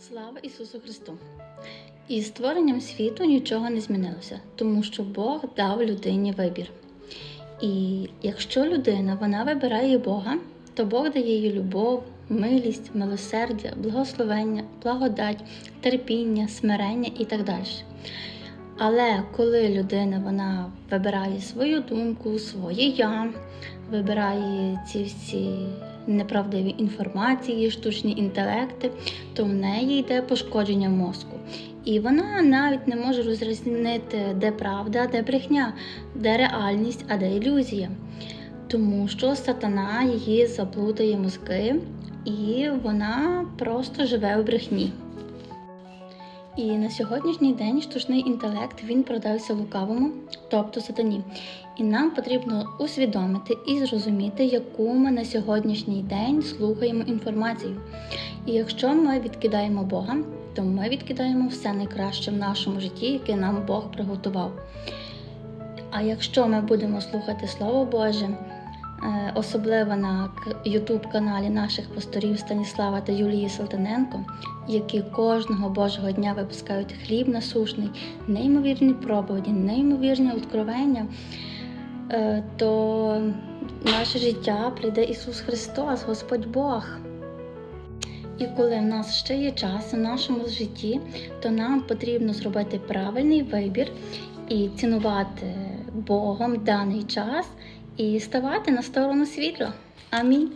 Слава Ісусу Христу! Із створенням світу нічого не змінилося, тому що Бог дав людині вибір. І якщо людина вона вибирає Бога, то Бог дає їй любов, милість, милосердя, благословення, благодать, терпіння, смирення і так далі. Але коли людина вона вибирає свою думку, своє я, вибирає ці всі неправдиві інформації, штучні інтелекти, то в неї йде пошкодження мозку. І вона навіть не може розрізнити, де правда, де брехня, де реальність, а де ілюзія. Тому що сатана її заплутає мозки, і вона просто живе у брехні. І на сьогоднішній день штучний інтелект він продався лукавому, тобто сатані. І нам потрібно усвідомити і зрозуміти, яку ми на сьогоднішній день слухаємо інформацію. І якщо ми відкидаємо Бога, то ми відкидаємо все найкраще в нашому житті, яке нам Бог приготував. А якщо ми будемо слухати Слово Боже, особливо на youtube каналі наших пасторів Станіслава та Юлії Салтаненко, які кожного Божого дня випускають хліб насушний, неймовірні проповіді, неймовірні откровення, е, то наше життя прийде Ісус Христос, Господь Бог. І коли в нас ще є час у нашому житті, то нам потрібно зробити правильний вибір і цінувати Богом даний час і ставати на сторону світла. Амінь.